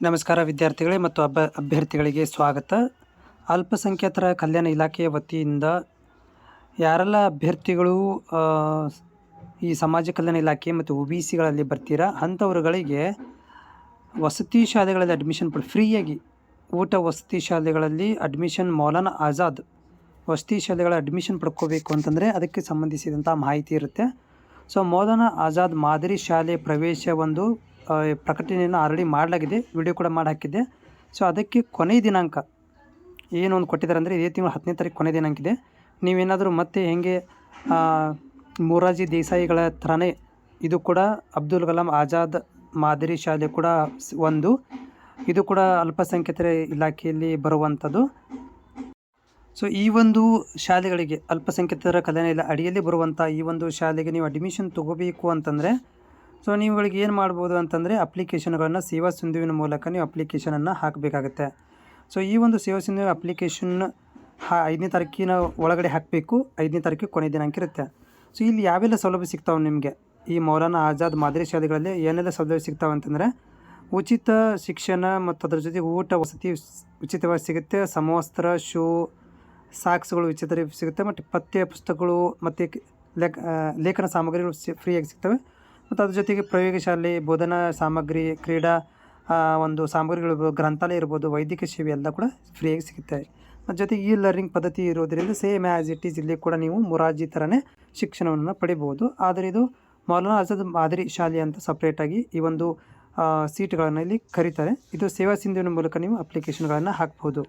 ನಮಸ್ಕಾರ ವಿದ್ಯಾರ್ಥಿಗಳೇ ಮತ್ತು ಅಭ್ಯ ಅಭ್ಯರ್ಥಿಗಳಿಗೆ ಸ್ವಾಗತ. ಅಲ್ಪಸಂಖ್ಯಾತರ ಕಲ್ಯಾಣ ಇಲಾಖೆಯ ವತಿಯಿಂದ ಯಾರೆಲ್ಲ ಅಭ್ಯರ್ಥಿಗಳು ಈ ಸಮಾಜ ಕಲ್ಯಾಣ ಇಲಾಖೆ ಮತ್ತು ಒ ಬಿ ಸಿಗಳಲ್ಲಿ ಬರ್ತೀರಾ, ಅಂಥವ್ರುಗಳಿಗೆ ವಸತಿ ಶಾಲೆಗಳಲ್ಲಿ ಅಡ್ಮಿಷನ್ ಪಡ್, ಫ್ರೀಯಾಗಿ ಊಟ ವಸತಿ ಶಾಲೆಗಳಲ್ಲಿ ಅಡ್ಮಿಷನ್ ಮೌಲಾನ ಆಜಾದ್ ವಸತಿ ಶಾಲೆಗಳ ಅಡ್ಮಿಷನ್ ಪಡ್ಕೋಬೇಕು ಅಂತಂದರೆ ಅದಕ್ಕೆ ಸಂಬಂಧಿಸಿದಂಥ ಮಾಹಿತಿ ಇರುತ್ತೆ. ಸೊ ಮೌಲಾನ ಆಜಾದ್ ಮಾದರಿ ಶಾಲೆ ಪ್ರವೇಶ ಒಂದು ಪ್ರಕಟಣೆಯನ್ನು ಆಲ್ರೆಡಿ ಮಾಡಲಾಗಿದೆ, ವಿಡಿಯೋ ಕೂಡ ಮಾಡಿ ಹಾಕಿದ್ದೆ ಸೊ ಅದಕ್ಕೆ ಕೊನೆಯ ದಿನಾಂಕ ಏನು ಒಂದು ಕೊಟ್ಟಿದ್ದಾರೆ ಅಂದರೆ ಇದೇ ತಿಂಗಳು ಹತ್ತನೇ ತಾರೀಕು ಕೊನೆ ದಿನಾಂಕ ಇದೆ. ನೀವೇನಾದರೂ ಮತ್ತೆ ಹೆಂಗೆ ಮೊರಾಜಿ ಮೊರಾರ್ಜಿ ದೇಸಾಯಿಗಳ ಥರನೇ ಇದು ಕೂಡ ಅಬ್ದುಲ್ ಕಲಾಂ ಆಜಾದ್ ಮಾದರಿ ಶಾಲೆ ಕೂಡ ಒಂದು. ಇದು ಕೂಡ ಅಲ್ಪಸಂಖ್ಯಾತರ ಇಲಾಖೆಯಲ್ಲಿ ಬರುವಂಥದ್ದು. ಸೊ ಈ ಒಂದು ಶಾಲೆಗಳಿಗೆ ಅಲ್ಪಸಂಖ್ಯಾತರ ಕಲ್ಯಾಣ ಇಲ್ಲ ಅಡಿಯಲ್ಲಿ ಬರುವಂಥ ಈ ಒಂದು ಶಾಲೆಗೆ ನೀವು ಅಡ್ಮಿಷನ್ ತೊಗೋಬೇಕು ಅಂತಂದರೆ ಸೊ ನೀವುಗಳಿಗೆ ಏನು ಮಾಡ್ಬೋದು ಅಂತಂದರೆ ಅಪ್ಲಿಕೇಶನ್ಗಳನ್ನು ಸೇವಾ ಸಿಂಧುವಿನ ಮೂಲಕ ನೀವು ಅಪ್ಲಿಕೇಶನನ್ನು ಹಾಕಬೇಕಾಗತ್ತೆ. ಸೊ ಈ ಒಂದು ಸೇವಾ ಸಿಂಧು ಅಪ್ಲಿಕೇಶನ್ ಹಾ, ಐದನೇ ತಾರೀಕಿನ ಒಳಗಡೆ ಹಾಕಬೇಕು. ಐದನೇ ತಾರೀಕಿಗೆ ಕೊನೆ ದಿನಾಂಕ ಇರುತ್ತೆ. ಸೊ ಇಲ್ಲಿ ಯಾವೆಲ್ಲ ಸೌಲಭ್ಯ ಸಿಗ್ತಾವೆ ನಿಮಗೆ? ಈ ಮೌಲಾನಾ ಆಜಾದ್ ಮಾದರಿ ಶಾಲೆಗಳಲ್ಲಿ ಏನೆಲ್ಲ ಸೌಲಭ್ಯ ಸಿಗ್ತಾವೆ ಅಂತಂದರೆ ಉಚಿತ ಶಿಕ್ಷಣ ಮತ್ತು ಅದರ ಜೊತೆ ಊಟ, ವಸತಿ ಉಚಿತವಾಗಿ ಸಿಗುತ್ತೆ. ಸಮವಸ್ತ್ರ, ಶೂ, ಸಾಕ್ಸ್ಗಳು ಉಚಿತ ಸಿಗುತ್ತೆ. ಮತ್ತು ಪಠ್ಯ ಪುಸ್ತಕಗಳು ಮತ್ತು ಲೇಖನ ಸಾಮಗ್ರಿಗಳು ಫ್ರೀಯಾಗಿ ಸಿಗ್ತವೆ. ಮತ್ತು ಅದ್ರ ಜೊತೆಗೆ ಪ್ರಯೋಗಶಾಲೆ, ಬೋಧನಾ ಸಾಮಗ್ರಿ, ಕ್ರೀಡಾ ಒಂದು ಸಾಮಗ್ರಿಗಳು ಗ್ರಂಥಾಲಯ ಇರ್ಬೋದು, ವೈದ್ಯಕೀಯ ಸೇವೆ ಎಲ್ಲ ಕೂಡ ಫ್ರೀಯಾಗಿ ಸಿಗುತ್ತೆ. ಮತ್ತು ಜೊತೆಗೆ ಈ ಲರ್ನಿಂಗ್ ಪದ್ಧತಿ ಇರೋದರಿಂದ ಸೇಮ್ ಆ್ಯಸ್ ಇಟ್ ಈಸ್ ಇಲ್ಲಿ ಕೂಡ ನೀವು ಮೊರಾರ್ಜಿ ಥರನೇ ಶಿಕ್ಷಣವನ್ನು ಪಡಿಬೋದು. ಆದರೆ ಇದು ಮೌಲಾನಾ ಆಜಾದ್ ಮಾದರಿ ಶಾಲೆ ಅಂತ ಸಪ್ರೇಟಾಗಿ ಈ ಒಂದು ಸೀಟ್ಗಳನ್ನು ಇಲ್ಲಿ ಕರೀತಾರೆ. ಇದು ಸೇವಾ ಸಿಂಧುವಿನ ಮೂಲಕ ನೀವು ಅಪ್ಲಿಕೇಶನ್ಗಳನ್ನು ಹಾಕ್ಬೋದು.